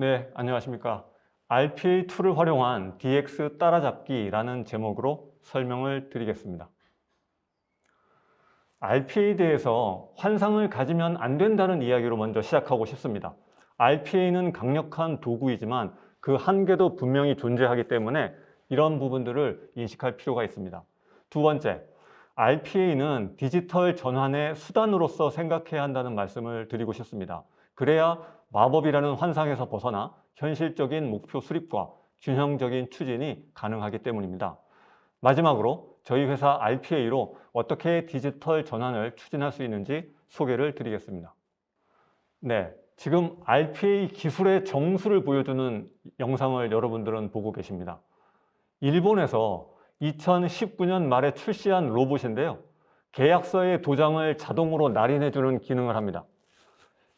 네, 안녕하십니까. RPA2를 활용한 DX 따라잡기라는 제목으로 설명을 드리겠습니다. RPA에 대해서 환상을 가지면 안 된다는 이야기로 먼저 시작하고 싶습니다. RPA는 강력한 도구이지만 그 한계도 분명히 존재하기 때문에 이런 부분들을 인식할 필요가 있습니다. 두 번째, RPA는 디지털 전환의 수단으로서 생각해야 한다는 말씀을 드리고 싶습니다. 그래야 마법이라는 환상에서 벗어나 현실적인 목표 수립과 균형적인 추진이 가능하기 때문입니다. 마지막으로 저희 회사 RPA로 어떻게 디지털 전환을 추진할 수 있는지 소개를 드리겠습니다. 네, 지금 RPA 기술의 정수를 보여주는 영상을 여러분들은 보고 계십니다. 일본에서 2019년 말에 출시한 로봇인데요. 계약서의 도장을 자동으로 날인해주는 기능을 합니다.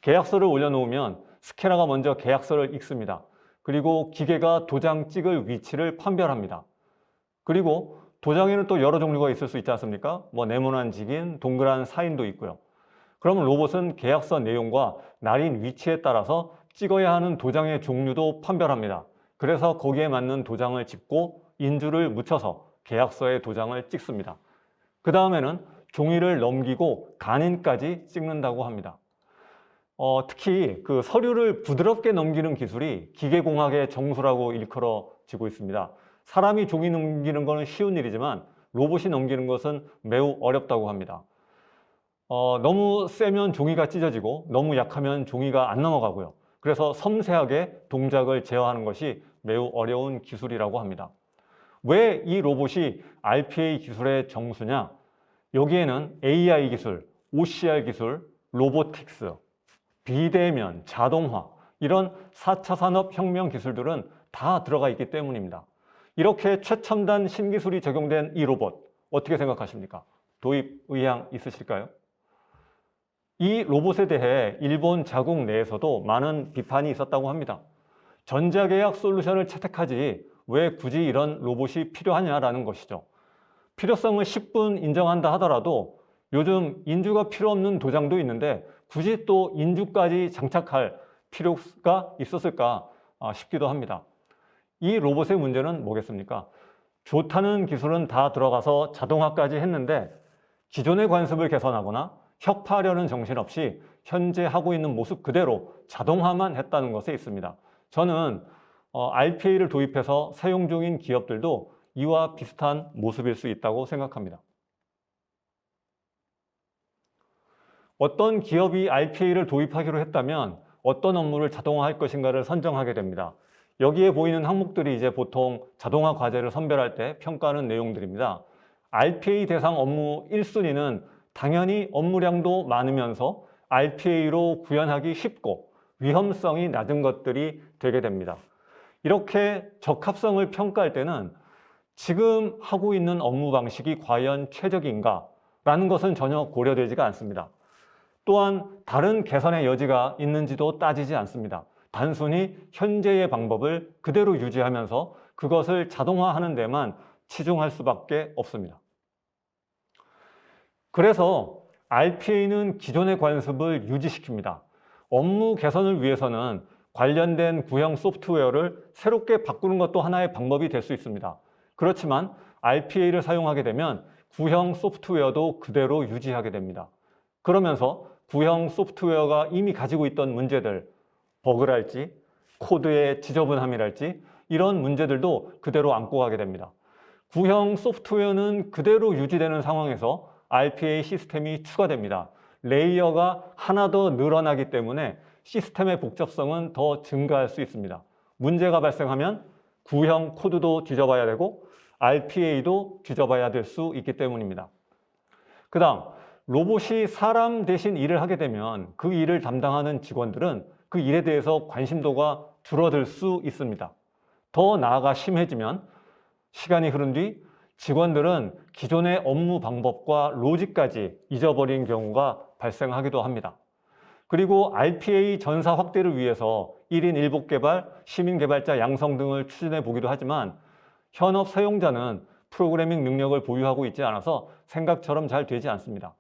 계약서를 올려놓으면 스캐너가 먼저 계약서를 읽습니다. 그리고 기계가 도장 찍을 위치를 판별합니다. 그리고 도장에는 또 여러 종류가 있을 수 있지 않습니까? 뭐 네모난 직인, 동그란 사인도 있고요. 그러면 로봇은 계약서 내용과 날인 위치에 따라서 찍어야 하는 도장의 종류도 판별합니다. 그래서 거기에 맞는 도장을 찍고 인주를 묻혀서 계약서에 도장을 찍습니다. 그 다음에는 종이를 넘기고 간인까지 찍는다고 합니다. 어, 특히 그 서류를 부드럽게 넘기는 기술이 기계공학의 정수라고 일컬어지고 있습니다. 사람이 종이 넘기는 것은 쉬운 일이지만 로봇이 넘기는 것은 매우 어렵다고 합니다. 어, 너무 세면 종이가 찢어지고 너무 약하면 종이가 안 넘어가고요. 그래서 섬세하게 동작을 제어하는 것이 매우 어려운 기술이라고 합니다. 왜 이 로봇이 RPA 기술의 정수냐? 여기에는 AI 기술, OCR 기술, 로보틱스, 비대면, 자동화 이런 4차 산업 혁명 기술들은 다 들어가 있기 때문입니다. 이렇게 최첨단 신기술이 적용된 이 로봇 어떻게 생각하십니까? 도입 의향 있으실까요? 이 로봇에 대해 일본 자국 내에서도 많은 비판이 있었다고 합니다. 전자계약 솔루션을 채택하지 왜 굳이 이런 로봇이 필요하냐라는 것이죠. 필요성을 10분 인정한다 하더라도 요즘 인주가 필요 없는 도장도 있는데 굳이 또 인주까지 장착할 필요가 있었을까 아, 싶기도 합니다. 이 로봇의 문제는 뭐겠습니까? 좋다는 기술은 다 들어가서 자동화까지 했는데 기존의 관습을 개선하거나 혁파하려는 정신 없이 현재 하고 있는 모습 그대로 자동화만 했다는 것에 있습니다. 저는 어, RPA를 도입해서 사용 중인 기업들도 이와 비슷한 모습일 수 있다고 생각합니다. 어떤 기업이 RPA를 도입하기로 했다면 어떤 업무를 자동화할 것인가를 선정하게 됩니다. 여기에 보이는 항목들이 이제 보통 자동화 과제를 선별할 때 평가하는 내용들입니다. RPA 대상 업무 1순위는 당연히 업무량도 많으면서 RPA로 구현하기 쉽고 위험성이 낮은 것들이 되게 됩니다. 이렇게 적합성을 평가할 때는 지금 하고 있는 업무 방식이 과연 최적인가? 라는 것은 전혀 고려되지가 않습니다. 또한 다른 개선의 여지가 있는지도 따지지 않습니다. 단순히 현재의 방법을 그대로 유지하면서 그것을 자동화하는 데만 치중할 수밖에 없습니다. 그래서 RPA는 기존의 관습을 유지시킵니다. 업무 개선을 위해서는 관련된 구형 소프트웨어를 새롭게 바꾸는 것도 하나의 방법이 될 수 있습니다. 그렇지만 RPA를 사용하게 되면 구형 소프트웨어도 그대로 유지하게 됩니다. 그러면서 구형 소프트웨어가 이미 가지고 있던 문제들, 버그랄지, 코드의 지저분함이랄지 이런 문제들도 그대로 안고 가게 됩니다. 구형 소프트웨어는 그대로 유지되는 상황에서 RPA 시스템이 추가됩니다. 레이어가 하나 더 늘어나기 때문에 시스템의 복잡성은 더 증가할 수 있습니다. 문제가 발생하면 구형 코드도 뒤져봐야 되고 RPA도 뒤져봐야 될 수 있기 때문입니다. 그 다음 로봇이 사람 대신 일을 하게 되면 그 일을 담당하는 직원들은 그 일에 대해서 관심도가 줄어들 수 있습니다. 더 나아가 심해지면 시간이 흐른 뒤 직원들은 기존의 업무 방법과 로직까지 잊어버린 경우가 발생하기도 합니다. 그리고 RPA 전사 확대를 위해서 1인 1복 개발, 시민 개발자 양성 등을 추진해 보기도 하지만 현업 사용자는 프로그래밍 능력을 보유하고 있지 않아서 생각처럼 잘 되지 않습니다.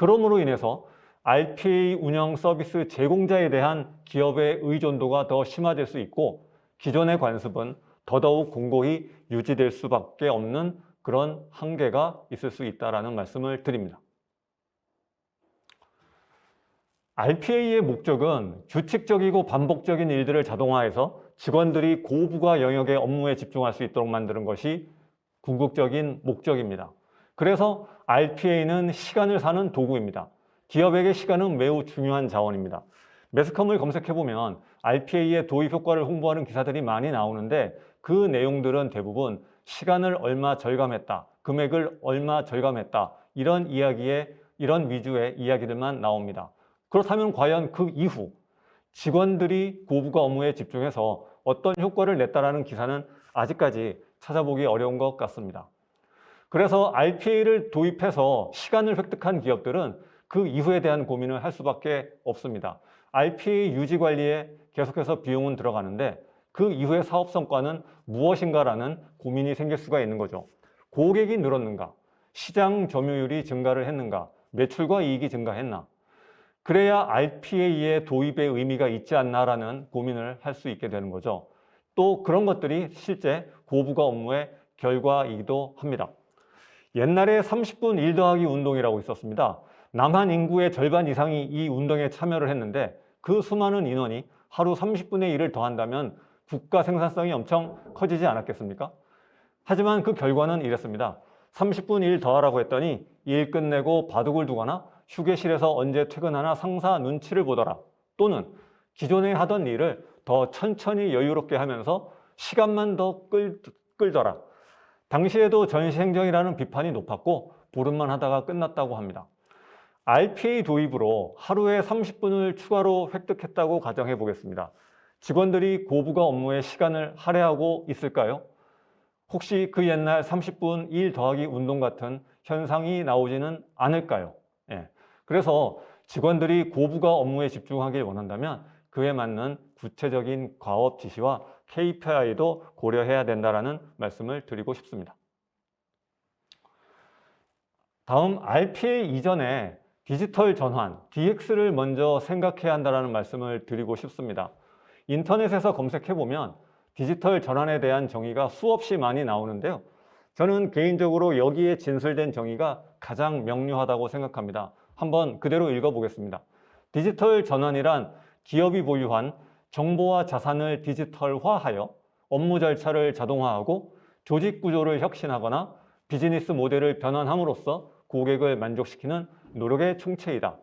그러므로 인해서 RPA 운영 서비스 제공자에 대한 기업의 의존도가 더 심화될 수 있고 기존의 관습은 더더욱 공고히 유지될 수밖에 없는 그런 한계가 있을 수 있다라는 말씀을 드립니다. RPA의 목적은 규칙적이고 반복적인 일들을 자동화해서 직원들이 고부가 영역의 업무에 집중할 수 있도록 만드는 것이 궁극적인 목적입니다. 그래서 RPA는 시간을 사는 도구입니다. 기업에게 시간은 매우 중요한 자원입니다. 매스컴을 검색해보면 RPA의 도입 효과를 홍보하는 기사들이 많이 나오는데 그 내용들은 대부분 시간을 얼마 절감했다, 금액을 얼마 절감했다, 이런 이야기에, 이런 위주의 이야기들만 나옵니다. 그렇다면 과연 그 이후 직원들이 고부가 업무에 집중해서 어떤 효과를 냈다라는 기사는 아직까지 찾아보기 어려운 것 같습니다. 그래서 RPA를 도입해서 시간을 획득한 기업들은 그 이후에 대한 고민을 할 수밖에 없습니다. RPA 유지 관리에 계속해서 비용은 들어가는데 그 이후의 사업 성과는 무엇인가라는 고민이 생길 수가 있는 거죠. 고객이 늘었는가? 시장 점유율이 증가를 했는가? 매출과 이익이 증가했나? 그래야 RPA의 도입의 의미가 있지 않나라는 고민을 할 수 있게 되는 거죠. 또 그런 것들이 실제 고부가 업무의 결과이기도 합니다. 옛날에 30분 일 더하기 운동이라고 있었습니다. 남한 인구의 절반 이상이 이 운동에 참여를 했는데 그 수많은 인원이 하루 30분의 일을 더한다면 국가 생산성이 엄청 커지지 않았겠습니까? 하지만 그 결과는 이랬습니다. 30분 일 더하라고 했더니 일 끝내고 바둑을 두거나 휴게실에서 언제 퇴근하나 상사 눈치를 보더라. 또는 기존에 하던 일을 더 천천히 여유롭게 하면서 시간만 더 끌, 끌더라. 당시에도 전시행정이라는 비판이 높았고 보름만 하다가 끝났다고 합니다. RPA 도입으로 하루에 30분을 추가로 획득했다고 가정해 보겠습니다. 직원들이 고부가 업무에 시간을 할애하고 있을까요? 혹시 그 옛날 30분 일 더하기 운동 같은 현상이 나오지는 않을까요? 예. 그래서 직원들이 고부가 업무에 집중하길 원한다면 그에 맞는 구체적인 과업 지시와 KPI도 고려해야 된다라는 말씀을 드리고 싶습니다. 다음 RPA 이전에 디지털 전환, DX를 먼저 생각해야 한다는 말씀을 드리고 싶습니다. 인터넷에서 검색해보면 디지털 전환에 대한 정의가 수없이 많이 나오는데요. 저는 개인적으로 여기에 진술된 정의가 가장 명료하다고 생각합니다. 한번 그대로 읽어보겠습니다. 디지털 전환이란 기업이 보유한 정보와 자산을 디지털화하여 업무 절차를 자동화하고 조직 구조를 혁신하거나 비즈니스 모델을 변환함으로써 고객을 만족시키는 노력의 총체이다.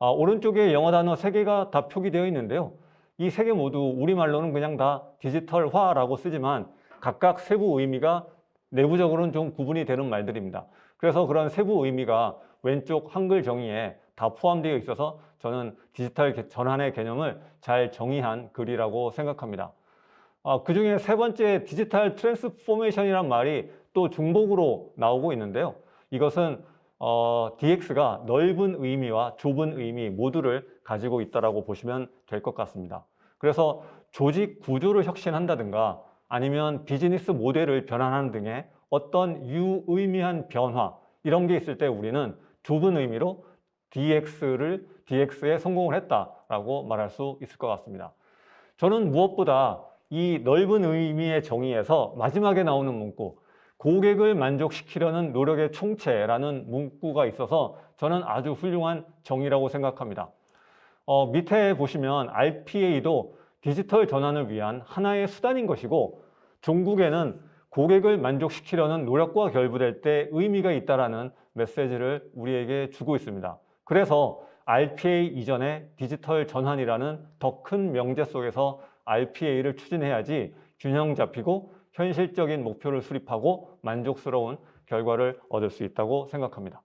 아, 오른쪽에 영어 단어 세 개가 다 표기되어 있는데요. 이 세 개 모두 우리말로는 그냥 다 디지털화라고 쓰지만 각각 세부 의미가 내부적으로는 좀 구분이 되는 말들입니다. 그래서 그런 세부 의미가 왼쪽 한글 정의에 다 포함되어 있어서 저는 디지털 전환의 개념을 잘 정의한 글이라고 생각합니다. 아, 그 중에 세 번째 디지털 트랜스포메이션이란 말이 또 중복으로 나오고 있는데요. 이것은 어, DX가 넓은 의미와 좁은 의미 모두를 가지고 있다고 보시면 될 것 같습니다. 그래서 조직 구조를 혁신한다든가 아니면 비즈니스 모델을 변환하는 등의 어떤 유의미한 변화 이런 게 있을 때 우리는 좁은 의미로 DX를 DX에 성공을 했다라고 말할 수 있을 것 같습니다. 저는 무엇보다 이 넓은 의미의 정의에서 마지막에 나오는 문구 고객을 만족시키려는 노력의 총체라는 문구가 있어서 저는 아주 훌륭한 정의라고 생각합니다. 어, 밑에 보시면 RPA도 디지털 전환을 위한 하나의 수단인 것이고 종국에는 고객을 만족시키려는 노력과 결부될 때 의미가 있다라는 메시지를 우리에게 주고 있습니다. 그래서 RPA 이전에 디지털 전환이라는 더 큰 명제 속에서 RPA를 추진해야지 균형 잡히고 현실적인 목표를 수립하고 만족스러운 결과를 얻을 수 있다고 생각합니다.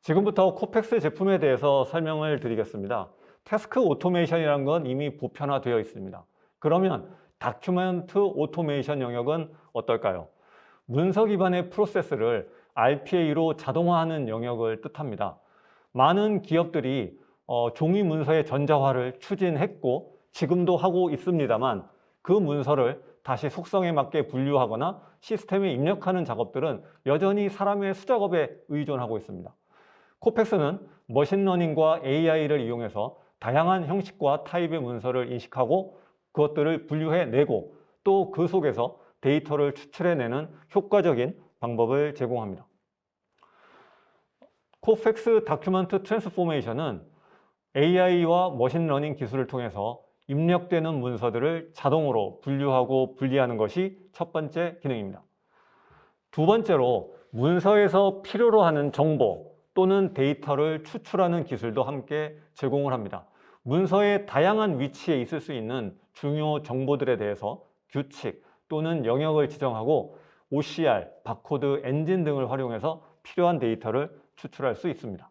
지금부터 코펙스 제품에 대해서 설명을 드리겠습니다. 태스크 오토메이션이라는 건 이미 보편화되어 있습니다. 그러면 다큐멘트 오토메이션 영역은 어떨까요? 문서 기반의 프로세스를 RPA로 자동화하는 영역을 뜻합니다. 많은 기업들이 어, 종이 문서의 전자화를 추진했고 지금도 하고 있습니다만 그 문서를 다시 속성에 맞게 분류하거나 시스템에 입력하는 작업들은 여전히 사람의 수작업에 의존하고 있습니다. 코펙스는 머신러닝과 AI를 이용해서 다양한 형식과 타입의 문서를 인식하고 그것들을 분류해내고 또 그 속에서 데이터를 추출해내는 효과적인 방법을 제공합니다. 코펙스 다큐먼트 트랜스포메이션은 AI와 머신러닝 기술을 통해서 입력되는 문서들을 자동으로 분류하고 분리하는 것이 첫 번째 기능입니다. 두 번째로 문서에서 필요로 하는 정보 또는 데이터를 추출하는 기술도 함께 제공을 합니다. 문서의 다양한 위치에 있을 수 있는 중요 정보들에 대해서 규칙 또는 영역을 지정하고 OCR, 바코드, 엔진 등을 활용해서 필요한 데이터를 추출할 수 있습니다.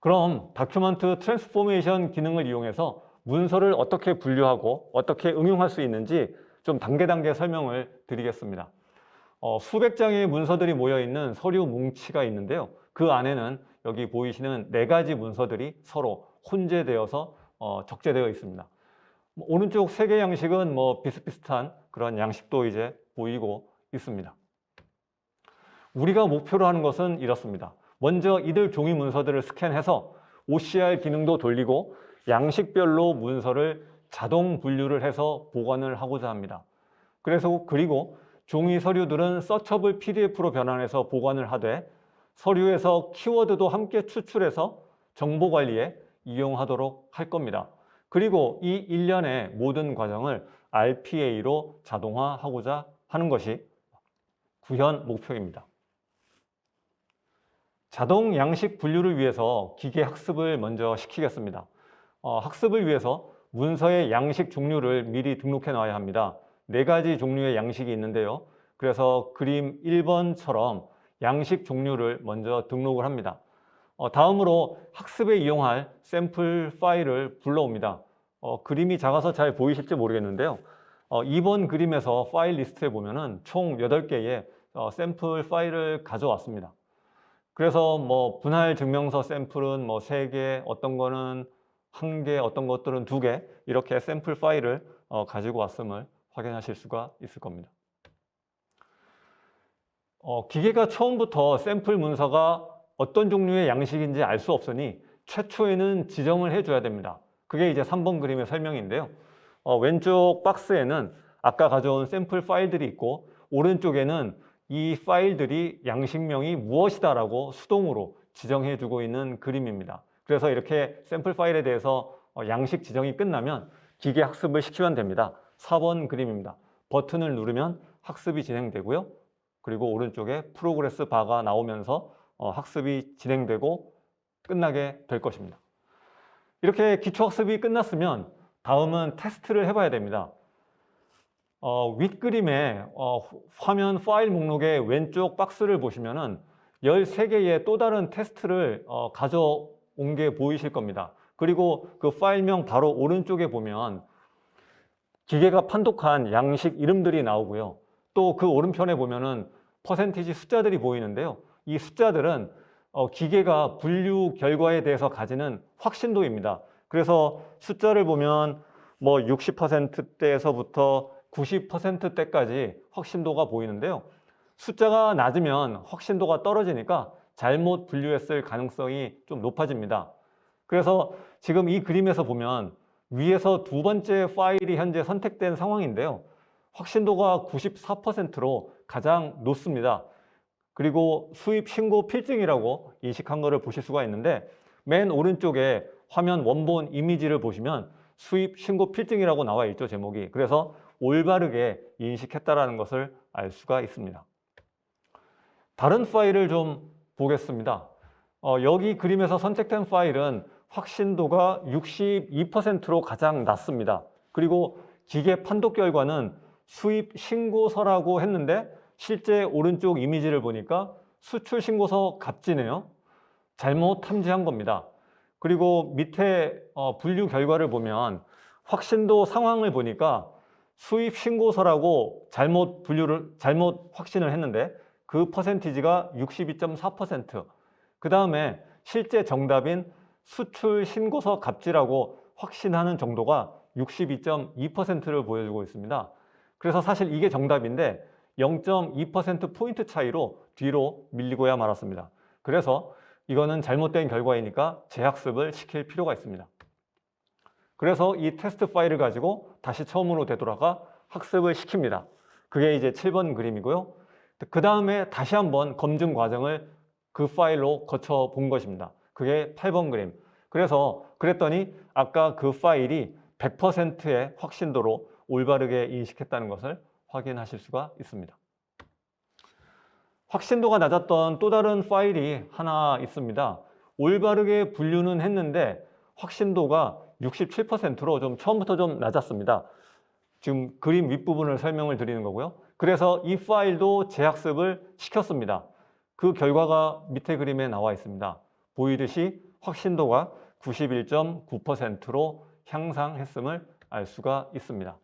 그럼 다큐먼트 트랜스포메이션 기능을 이용해서 문서를 어떻게 분류하고 어떻게 응용할 수 있는지 좀 단계 단계 설명을 드리겠습니다. 어, 수백 장의 문서들이 모여 있는 서류 뭉치가 있는데요. 그 안에는 여기 보이시는 네 가지 문서들이 서로 혼재되어서 어, 적재되어 있습니다. 뭐 오른쪽 세 개 양식은 뭐 비슷비슷한 그런 양식도 이제 보이고 있습니다. 우리가 목표로 하는 것은 이렇습니다. 먼저 이들 종이 문서들을 스캔해서 OCR 기능도 돌리고 양식별로 문서를 자동 분류를 해서 보관을 하고자 합니다. 그래서 그리고 종이 서류들은 서처블 PDF로 변환해서 보관을 하되 서류에서 키워드도 함께 추출해서 정보 관리에 이용하도록 할 겁니다. 그리고 이 일련의 모든 과정을 RPA로 자동화하고자 하는 것이 구현 목표입니다. 자동 양식 분류를 위해서 기계 학습을 먼저 시키겠습니다. 어, 학습을 위해서 문서의 양식 종류를 미리 등록해 놔야 합니다. 네 가지 종류의 양식이 있는데요. 그래서 그림 1번처럼 양식 종류를 먼저 등록을 합니다. 어, 다음으로 학습에 이용할 샘플 파일을 불러옵니다. 어, 그림이 작아서 잘 보이실지 모르겠는데요. 어, 2번 그림에서 파일 리스트에 보면은 총 8개의 어, 샘플 파일을 가져왔습니다. 그래서 뭐 분할 증명서 샘플은 뭐 3개, 어떤 거는 1개, 어떤 것들은 2개 이렇게 샘플 파일을 어, 가지고 왔음을 확인하실 수가 있을 겁니다. 어, 기계가 처음부터 샘플 문서가 어떤 종류의 양식인지 알 수 없으니 최초에는 지정을 해줘야 됩니다. 그게 이제 3번 그림의 설명인데요. 어, 왼쪽 박스에는 아까 가져온 샘플 파일들이 있고 오른쪽에는 이 파일들이 양식명이 무엇이다라고 수동으로 지정해 주고 있는 그림입니다. 그래서 이렇게 샘플 파일에 대해서 어, 양식 지정이 끝나면 기계 학습을 시키면 됩니다. 4번 그림입니다. 버튼을 누르면 학습이 진행되고요. 그리고 오른쪽에 프로그레스 바가 나오면서 어, 학습이 진행되고 끝나게 될 것입니다. 이렇게 기초학습이 끝났으면 다음은 테스트를 해봐야 됩니다. 어, 윗그림에 어, 화면 파일 목록의 왼쪽 박스를 보시면 은 13개의 또 다른 테스트를 어, 가져온 게 보이실 겁니다. 그리고 그 파일명 바로 오른쪽에 보면 기계가 판독한 양식 이름들이 나오고요. 또 그 오른편에 보면은 퍼센티지 숫자들이 보이는데요. 이 숫자들은 어, 기계가 분류 결과에 대해서 가지는 확신도입니다. 그래서 숫자를 보면 뭐 60%대에서부터 90%대까지 확신도가 보이는데요. 숫자가 낮으면 확신도가 떨어지니까 잘못 분류했을 가능성이 좀 높아집니다. 그래서 지금 이 그림에서 보면 위에서 두 번째 파일이 현재 선택된 상황인데요. 확신도가 94%로 가장 높습니다. 그리고 수입 신고 필증이라고 인식한 것을 보실 수가 있는데 맨 오른쪽에 화면 원본 이미지를 보시면 수입 신고 필증이라고 나와 있죠 제목이 그래서 올바르게 인식했다라는 것을 알 수가 있습니다. 다른 파일을 좀 보겠습니다. 어, 여기 그림에서 선택된 파일은 확신도가 62%로 가장 낮습니다. 그리고 기계 판독 결과는 수입 신고서라고 했는데 실제 오른쪽 이미지를 보니까 수출 신고서 갑지네요. 잘못 탐지한 겁니다. 그리고 밑에 어, 분류 결과를 보면 확신도 상황을 보니까 수입 신고서라고 잘못 분류를 잘못 확신을 했는데 그 퍼센티지가 62.4%. 그 다음에 실제 정답인 수출 신고서 갑지라고 확신하는 정도가 62.2%를 보여주고 있습니다. 그래서 사실 이게 정답인데 0.2% 포인트 차이로 뒤로 밀리고야 말았습니다. 그래서 이거는 잘못된 결과이니까 재학습을 시킬 필요가 있습니다. 그래서 이 테스트 파일을 가지고 다시 처음으로 되돌아가 학습을 시킵니다. 그게 이제 7번 그림이고요. 그 다음에 다시 한번 검증 과정을 그 파일로 거쳐 본 것입니다. 그게 8번 그림. 그래서 그랬더니 아까 그 파일이 100%의 확신도로 올바르게 인식했다는 것을 확인하실 수가 있습니다. 확신도가 낮았던 또 다른 파일이 하나 있습니다. 올바르게 분류는 했는데 확신도가 67%로 좀 처음부터 좀 낮았습니다. 지금 그림 윗부분을 설명을 드리는 거고요. 그래서 이 파일도 재학습을 시켰습니다. 그 결과가 밑에 그림에 나와 있습니다. 보이듯이 확신도가 91.9%로 향상했음을 알 수가 있습니다.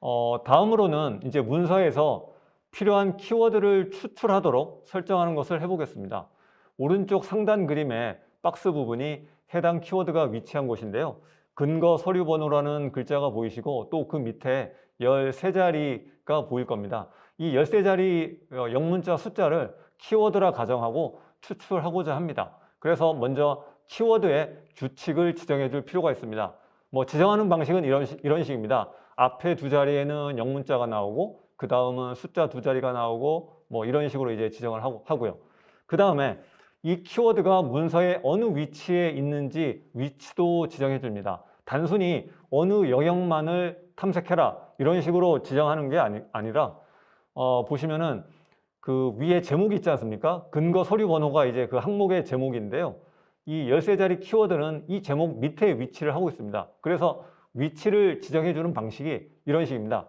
어, 다음으로는 이제 문서에서 필요한 키워드를 추출하도록 설정하는 것을 해보겠습니다. 오른쪽 상단 그림의 박스 부분이 해당 키워드가 위치한 곳인데요. 근거 서류 번호라는 글자가 보이시고 또 그 밑에 13자리가 보일 겁니다. 이 13자리 어, 영문자 숫자를 키워드라 가정하고 추출하고자 합니다. 그래서 먼저 키워드의 규칙을 지정해 줄 필요가 있습니다. 뭐 지정하는 방식은 이런, 식- 이런 식입니다. 앞에 두 자리에는 영문자가 나오고 그 다음은 숫자 두 자리가 나오고 뭐 이런 식으로 이제 지정을 하고, 하고요. 그 다음에 이 키워드가 문서의 어느 위치에 있는지 위치도 지정해 줍니다. 단순히 어느 영역만을 탐색해라 이런 식으로 지정하는 게 아니, 아니라 어, 보시면은 그 위에 제목이 있지 않습니까? 근거 서류 번호가 이제 그 항목의 제목인데요. 이 13자리 키워드는 이 제목 밑에 위치를 하고 있습니다. 그래서 위치를 지정해 주는 방식이 이런 식입니다.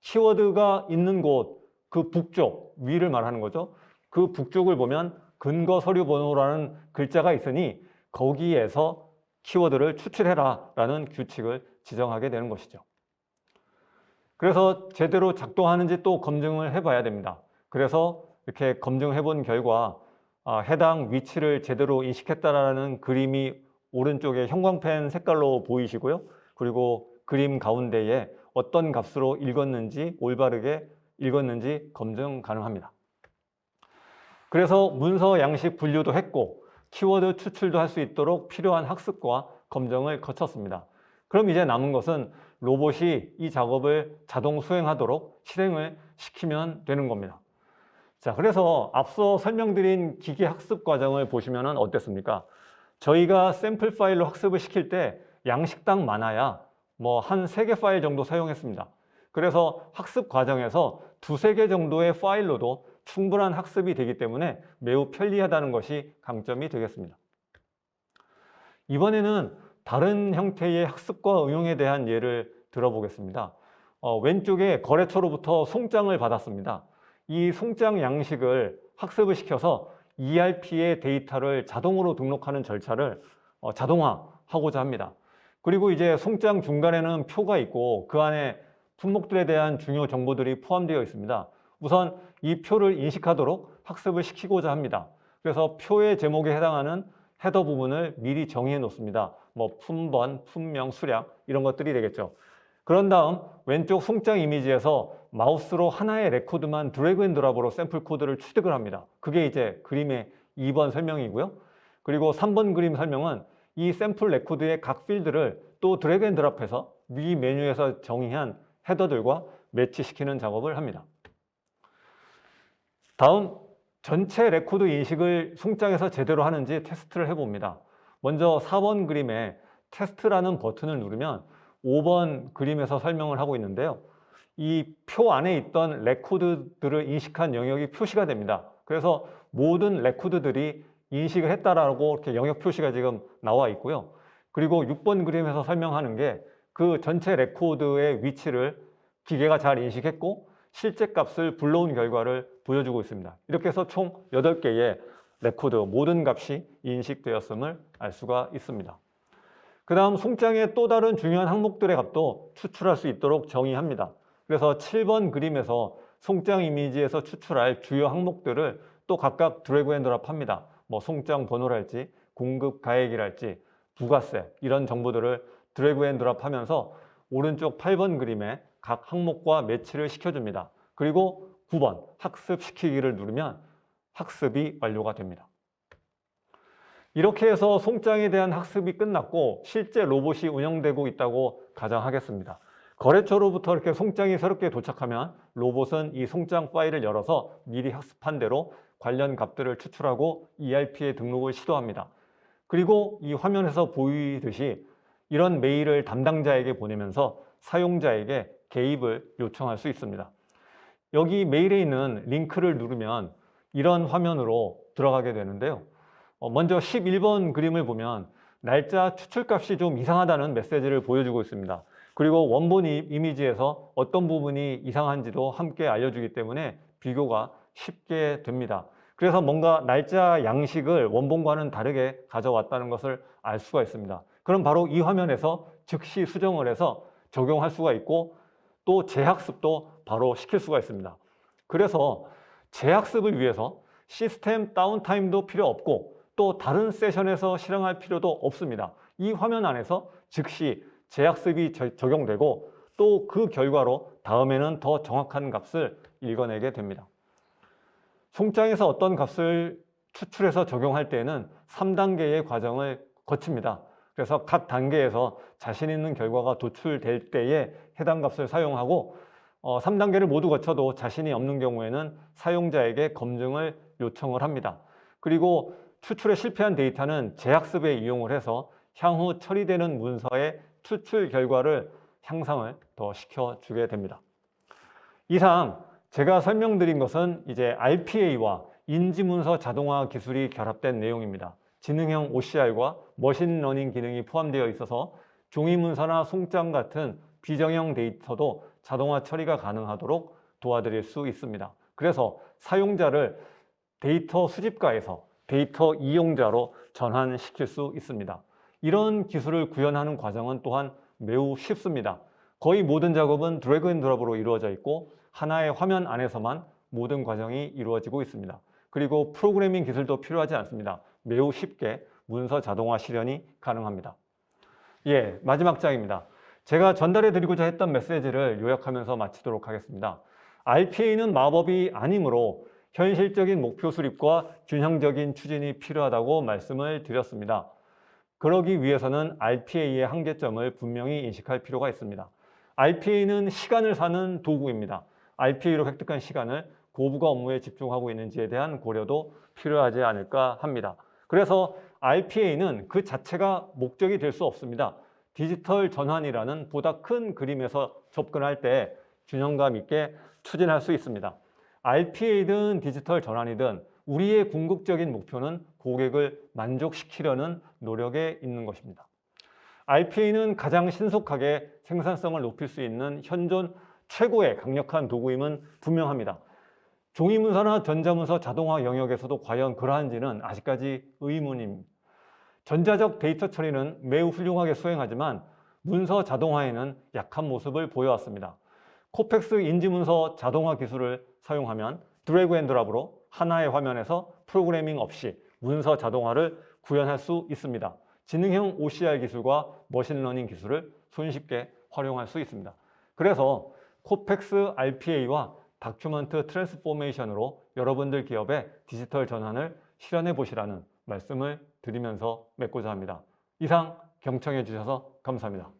키워드가 있는 곳, 그 북쪽, 위를 말하는 거죠. 그 북쪽을 보면 근거 서류 번호라는 글자가 있으니 거기에서 키워드를 추출해라 라는 규칙을 지정하게 되는 것이죠. 그래서 제대로 작동하는지 또 검증을 해봐야 됩니다. 그래서 이렇게 검증해 본 결과 아, 해당 위치를 제대로 인식했다라는 그림이 오른쪽에 형광펜 색깔로 보이시고요. 그리고 그림 가운데에 어떤 값으로 읽었는지 올바르게 읽었는지 검증 가능합니다. 그래서 문서 양식 분류도 했고 키워드 추출도 할 수 있도록 필요한 학습과 검증을 거쳤습니다. 그럼 이제 남은 것은 로봇이 이 작업을 자동 수행하도록 실행을 시키면 되는 겁니다. 자, 그래서 앞서 설명드린 기계 학습 과정을 보시면 어땠습니까? 저희가 샘플 파일로 학습을 시킬 때 양식당 많아야 뭐 한 세 개 파일 정도 사용했습니다. 그래서 학습 과정에서 두세 개 정도의 파일로도 충분한 학습이 되기 때문에 매우 편리하다는 것이 강점이 되겠습니다. 이번에는 다른 형태의 학습과 응용에 대한 예를 들어보겠습니다. 어, 왼쪽에 거래처로부터 송장을 받았습니다. 이 송장 양식을 학습을 시켜서 ERP의 데이터를 자동으로 등록하는 절차를 어, 자동화하고자 합니다. 그리고 이제 송장 중간에는 표가 있고 그 안에 품목들에 대한 중요 정보들이 포함되어 있습니다. 우선 이 표를 인식하도록 학습을 시키고자 합니다. 그래서 표의 제목에 해당하는 헤더 부분을 미리 정의해 놓습니다. 뭐 품번, 품명, 수량 이런 것들이 되겠죠. 그런 다음 왼쪽 송장 이미지에서 마우스로 하나의 레코드만 드래그 앤 드랍으로 샘플 코드를 취득을 합니다. 그게 이제 그림의 2번 설명이고요. 그리고 3번 그림 설명은 이 샘플 레코드의 각 필드를 또 드래그 앤 드랍해서 위 메뉴에서 정의한 헤더들과 매치시키는 작업을 합니다. 다음 전체 레코드 인식을 송장에서 제대로 하는지 테스트를 해봅니다. 먼저 4번 그림에 테스트라는 버튼을 누르면 5번 그림에서 설명을 하고 있는데요. 이 표 안에 있던 레코드들을 인식한 영역이 표시가 됩니다. 그래서 모든 레코드들이 인식을 했다라고 이렇게 영역 표시가 지금 나와 있고요. 그리고 6번 그림에서 설명하는 게 그 전체 레코드의 위치를 기계가 잘 인식했고 실제 값을 불러온 결과를 보여주고 있습니다. 이렇게 해서 총 8개의 레코드 모든 값이 인식되었음을 알 수가 있습니다. 그 다음 송장의 또 다른 중요한 항목들의 값도 추출할 수 있도록 정의합니다. 그래서 7번 그림에서 송장 이미지에서 추출할 주요 항목들을 또 각각 드래그 앤 드랍 합니다. 뭐 송장 번호랄지 공급 가액이랄지 부가세 이런 정보들을 드래그 앤 드랍 하면서 오른쪽 8번 그림에 각 항목과 매치를 시켜줍니다. 그리고 9번 학습시키기를 누르면 학습이 완료가 됩니다. 이렇게 해서 송장에 대한 학습이 끝났고 실제 로봇이 운영되고 있다고 가정하겠습니다. 거래처로부터 이렇게 송장이 새롭게 도착하면 로봇은 이 송장 파일을 열어서 미리 학습한 대로 관련 값들을 추출하고 ERP에 등록을 시도합니다. 그리고 이 화면에서 보이듯이 이런 메일을 담당자에게 보내면서 사용자에게 개입을 요청할 수 있습니다. 여기 메일에 있는 링크를 누르면 이런 화면으로 들어가게 되는데요. 어, 먼저 11번 그림을 보면 날짜 추출값이 좀 이상하다는 메시지를 보여주고 있습니다. 그리고 원본 이- 이미지에서 어떤 부분이 이상한지도 함께 알려주기 때문에 비교가 쉽게 됩니다. 그래서 뭔가 날짜 양식을 원본과는 다르게 가져왔다는 것을 알 수가 있습니다. 그럼 바로 이 화면에서 즉시 수정을 해서 적용할 수가 있고 또 재학습도 바로 시킬 수가 있습니다. 그래서 재학습을 위해서 시스템 다운타임도 필요 없고 또 다른 세션에서 실행할 필요도 없습니다. 이 화면 안에서 즉시 재학습이 저- 적용되고 또 그 결과로 다음에는 더 정확한 값을 읽어내게 됩니다. 송장에서 어떤 값을 추출해서 적용할 때에는 3단계의 과정을 거칩니다. 그래서 각 단계에서 자신 있는 결과가 도출될 때에 해당 값을 사용하고 어, 3단계를 모두 거쳐도 자신이 없는 경우에는 사용자에게 검증을 요청을 합니다. 그리고 추출에 실패한 데이터는 재학습에 이용을 해서 향후 처리되는 문서의 추출 결과를 향상을 더 시켜주게 됩니다. 이상 제가 설명드린 것은 이제 RPA와 인지문서 자동화 기술이 결합된 내용입니다. 지능형 OCR과 머신러닝 기능이 포함되어 있어서 종이문서나 송장 같은 비정형 데이터도 자동화 처리가 가능하도록 도와드릴 수 있습니다. 그래서 사용자를 데이터 수집가에서 데이터 이용자로 전환시킬 수 있습니다. 이런 기술을 구현하는 과정은 또한 매우 쉽습니다. 거의 모든 작업은 드래그 앤 드롭으로 이루어져 있고 하나의 화면 안에서만 모든 과정이 이루어지고 있습니다. 그리고 프로그래밍 기술도 필요하지 않습니다. 매우 쉽게 문서 자동화 실현이 가능합니다. 예, 마지막 장입니다. 제가 전달해 드리고자 했던 메시지를 요약하면서 마치도록 하겠습니다. RPA는 마법이 아니므로 현실적인 목표 수립과 균형적인 추진이 필요하다고 말씀을 드렸습니다. 그러기 위해서는 RPA의 한계점을 분명히 인식할 필요가 있습니다. RPA는 시간을 사는 도구입니다. RPA로 획득한 시간을 고부가 업무에 집중하고 있는지에 대한 고려도 필요하지 않을까 합니다. 그래서 RPA는 그 자체가 목적이 될 수 없습니다. 디지털 전환이라는 보다 큰 그림에서 접근할 때 균형감 있게 추진할 수 있습니다. RPA든 디지털 전환이든 우리의 궁극적인 목표는 고객을 만족시키려는 노력에 있는 것입니다. RPA는 가장 신속하게 생산성을 높일 수 있는 현존 최고의 강력한 도구임은 분명합니다. 종이문서나 전자문서 자동화 영역에서도 과연 그러한지는 아직까지 의문입니다. 전자적 데이터 처리는 매우 훌륭하게 수행하지만 문서 자동화에는 약한 모습을 보여왔습니다. 코펙스 인지문서 자동화 기술을 사용하면 드래그 앤 드랍으로 하나의 화면에서 프로그래밍 없이 문서 자동화를 구현할 수 있습니다. 지능형 OCR 기술과 머신러닝 기술을 손쉽게 활용할 수 있습니다. 그래서 코펙스 RPA와 다큐먼트 트랜스포메이션으로 여러분들 기업의 디지털 전환을 실현해 보시라는 말씀을 드리면서 맺고자 합니다. 이상 경청해 주셔서 감사합니다.